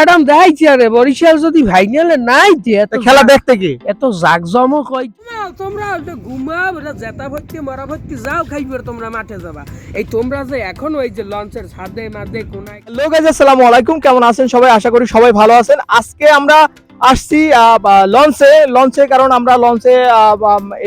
হ্যাডাম দেখাইছি আরে বরিশাল যদি ফাইনালে নাই যে এত খেলা দেখতে কি? এত জাকজমক হয়। তোমরা ওটা ঘুমাও ওটা জেতা ভর্তি মরা ভর্তি যাও খাইবে তোমরা মাঠে যাবা। এই তোমরা যে এখন ওই যে লঞ্চের ছাদে মাদে কোনায় লোক আছে আসসালামু আলাইকুম কেমন আছেন সবাই? আশা করি সবাই ভালো আছেন। আজকে আমরা আসছি লঞ্চে লঞ্চে কারণ আমরা লঞ্চে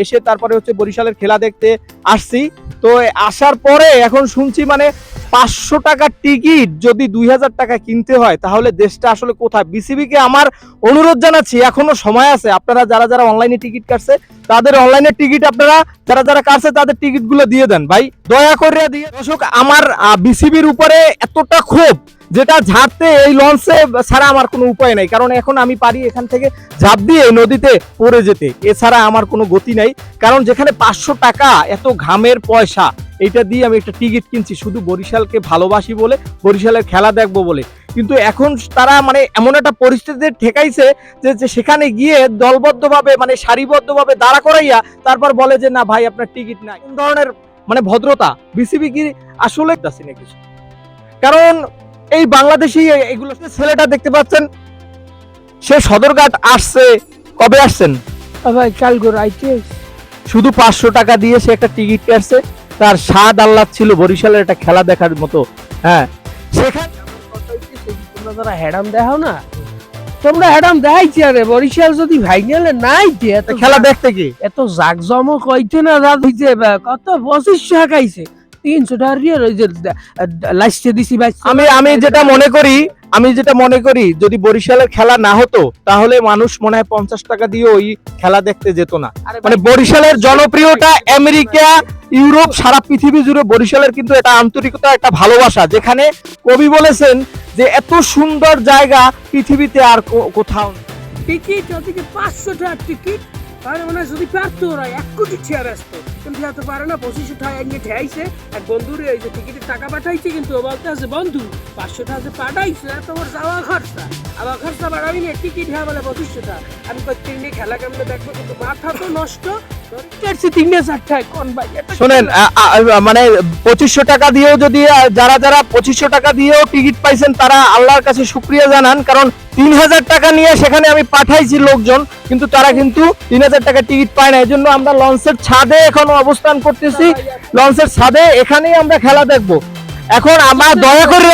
এসে তারপরে হচ্ছে বরিশালের খেলা দেখতে আসছি। তো আসার পরে এখন শুনছি মানে পাঁচশো টাকার টিকিট যদি দুই হাজার টাকা কিনতে হয়, তাহলে দেশটা আসলে কোথায়? বিসিবি কে আমার অনুরোধ জানাচ্ছি, এখনও সময় আছে। আপনারা যারা যারা অনলাইনে টিকিট কাটছে, তাদের অনলাইনে টিকিট আপনারা, যারা যারা কাটছে, তাদের টিকিটগুলো দিয়ে দেন। ভাই, দয়া করে দিয়ে দর্শক, আমার বিসিবির উপরে এতটা ক্ষোভ যেটা ঝাড়তে এই লঞ্চে ছাড়া আমার কোনো উপায় নাই। কারণ এখন আমি পারি এখান থেকে ঝাঁপ দিয়ে নদীতে পড়ে যেতে। এছাড়া আমার কোনো গতি নাই। কারণ যেখানে পাঁচশো টাকা এত ঘামের পয়সা এটা দিয়ে আমি একটা টিকিট কিনছি। শুধু বরিশালকে ভালোবাসি বলে, বরিশালের খেলা দেখব বলে। কিন্তু এখন তারা মানে এমন একটা পরিস্থিতিতে ঠেকাইছে যে সেখানে গিয়ে দলবদ্ধভাবে মানে সারিবদ্ধভাবে দাঁড়া করাইয়া তারপর বলে যে, না ভাই, আপনার টিকিট নাই। কোন ধরনের মানে ভদ্রতা। বিসিবি কি আসলে কিছু কারণ এই বাংলাদেশি এগুলো ছেলেটা দেখতে পাচ্ছেন সে সদরঘাট আসছে। কবে আসছেন? ভাই কাল গো শুধু পাঁচশো টাকা দিয়ে সে একটা টিকিট কাটছে তার স্বাদ আল্লাহ ছিল বরিশালের একটা খেলা দেখার মতো। হ্যাঁ সেখানে তোমরা যারা হ্যাডাম দেখাও না তোমরা হ্যাডাম দেখাইছি আরে বরিশাল যদি ফাইনালে নাই যে এত খেলা দেখতে কি? এত জাকজমক হইতে না বা কত পঁচিশশো টাকাইছে তিনশো টাকা লাইসে দিছি ভাই। আমি আমি যেটা মনে করি আমি যেটা মনে করি যদি বরিশালের খেলা না হতো তাহলে মানুষ মনে হয় পঞ্চাশ টাকা দিয়ে ওই খেলা দেখতে যেত না। মানে বরিশালের জনপ্রিয়তা আমেরিকা ইউরোপ সারা পৃথিবী জুড়ে বরিশালের কিন্তু এটা আন্তরিকতা একটা ভালোবাসা যেখানে কবি বলেছেন যে এত সুন্দর জায়গা পৃথিবীতে আর কোথাও টিকিট ওদিকে পাঁচশো টাকার টিকিট। তাহলে মানে যদি পারতো ওরা এক কোটি চেয়ার আসতো। কিন্তু এত পারে না পঁচিশশো টাকা এনে ঠেয়াইছে। এক বন্ধুর যে টিকিটের টাকা পাঠাইছে কিন্তু ও বলতে আছে বন্ধু পাঁচশো টাকা পাঠাইছে তোমার যাওয়া খরচা। আবার খরচা বাড়াবি না টিকিট হ্যাঁ বলে পঁচিশশো টাকা আমি করতে নিয়ে খেলা কেমনে দেখব? কিন্তু মাথা তো নষ্ট। শোনেন মানে পঁচিশশো টাকা দিয়েও যদি যারা যারা পঁচিশশো টাকা দিয়েও টিকিট পাইছেন তারা আল্লাহর কাছে শুক্রিয়া জানান কারণ তিন হাজার টাকা নিয়ে সেখানে আমি পাঠাইছি লোকজন, কিন্তু তারা কিন্তু তিন হাজার টাকা টিকিট পায় না। এই জন্য আমরা লঞ্চের ছাদে এখন অবস্থান করতেছি। লঞ্চের ছাদে এখানেই আমরা খেলা দেখব। এখন আমরা দয়া করে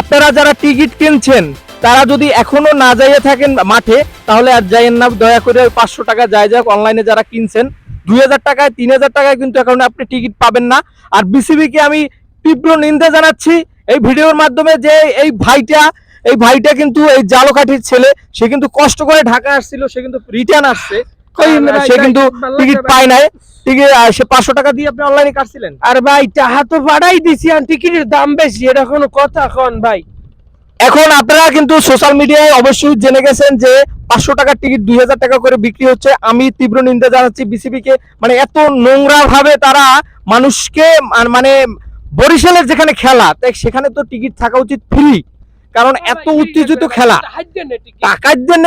আপনারা যারা টিকিট কিনছেন, তারা যদি এখনও না যাইয়ে থাকেন মাঠে, তাহলে আর যাইয়েন না। দয়া করে পাঁচশো টাকা যায় যাক অনলাইনে যারা কিনছেন দুই হাজার টাকায় তিন হাজার টাকায় কিন্তু এখন আপনি টিকিট পাবেন না। আর বিসিবিকে আমি তীব্র নিন্দা জানাচ্ছি। এই ভিডিওর মাধ্যমে যে এই ভাইটা এই ভাইটা কিন্তু এই জালকাঠির ছেলে সে কিন্তু কষ্ট করে ঢাকা আসছিল সে কিন্তু রিটার্ন আসছে। আর সে কিন্তু টিকিট পায় নাই। টিকিট সে পাঁচশো টাকা দিয়ে আপনি অনলাইনে কাটছিলেন। আর ভাই টাহা তো বাড়াই দিছি আর টিকিটের দাম বেশি এটা কোনো কথা কোন ভাই। এখন আপনারা কিন্তু সোশ্যাল মিডিয়ায় অবশ্যই জেনে গেছেন যে পাঁচশো টাকার টিকিট দুই হাজার টাকা করে বিক্রি হচ্ছে। আমি তীব্র নিন্দা জানাচ্ছি বিসিবি কে। মানে এত নোংরা ভাবে তারা মানুষকে মানে বরিশালের যেখানে খেলা তাই সেখানে তো টিকিট থাকা উচিত ফ্রি কারণ এত উত্তেজিত খেলা। টাকার জন্য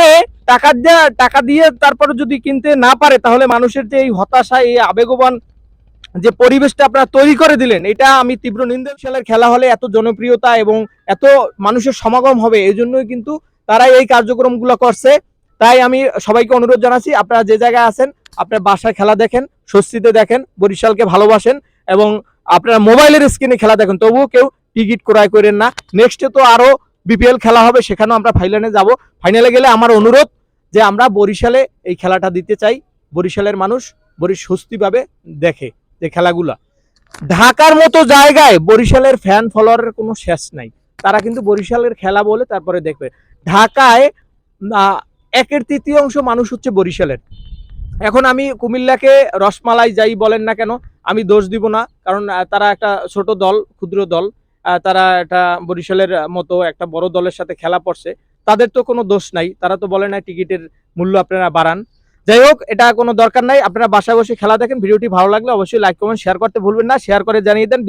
টাকা দিয়ে টাকা দিয়ে তারপরে যদি কিনতে না পারে তাহলে মানুষের যে এই হতাশা এই আবেগবান যে পরিবেশটা আপনারা তৈরি করে দিলেন এটা আমি তীব্র নিন্দা। সালের খেলা হলে এত জনপ্রিয়তা এবং এত মানুষের সমাগম হবে এই জন্যই কিন্তু তারা এই কার্যক্রমগুলো করছে। তাই আমি সবাইকে অনুরোধ জানাচ্ছি আপনারা যে জায়গায় আছেন আপনার বাসায় খেলা দেখেন স্বস্তিতে দেখেন বরিশালকে ভালোবাসেন এবং আপনারা মোবাইলের স্ক্রিনে খেলা দেখেন। তবুও কেউ টিকিট ক্রয় করেন না। নেক্সটে তো আরও বিপিএল খেলা হবে, সেখানেও আমরা ফাইনালে যাব। ফাইনালে গেলে আমার অনুরোধ যে আমরা বরিশালে এই খেলাটা দিতে চাই। বরিশালের মানুষ বরিশ স্বস্তি পাবে, দেখে যে খেলাগুলা। ঢাকার মতো জায়গায় বরিশালের ফ্যান ফলোয়ারের কোনো শেষ নাই। তারা কিন্তু বরিশালের খেলা বলে তারপরে দেখবে। ঢাকায় একের তৃতীয়াংশ মানুষ হচ্ছে বরিশালের। এখন আমি কুমিল্লাকে রসমালাই যাই বলেন না কেন, আমি দোষ দিব না। কারণ তারা একটা ছোট দল, ক্ষুদ্র দল। তারা এটা বরিশালের মতো একটা বড় দলের সাথে খেলা পড়ছে তাদের তো কোনো দোষ নাই। তারা তো বলে না টিকিটের মূল্য আপনারা বাড়ান। যাই হোক, এটা কোনো দরকার নাই। আপনারা বাসায় বসে খেলা দেখেন। ভিডিওটি ভালো লাগলে অবশ্যই লাইক কমেন্ট শেয়ার করতে ভুলবেন না। শেয়ার করে জানিয়ে দেন।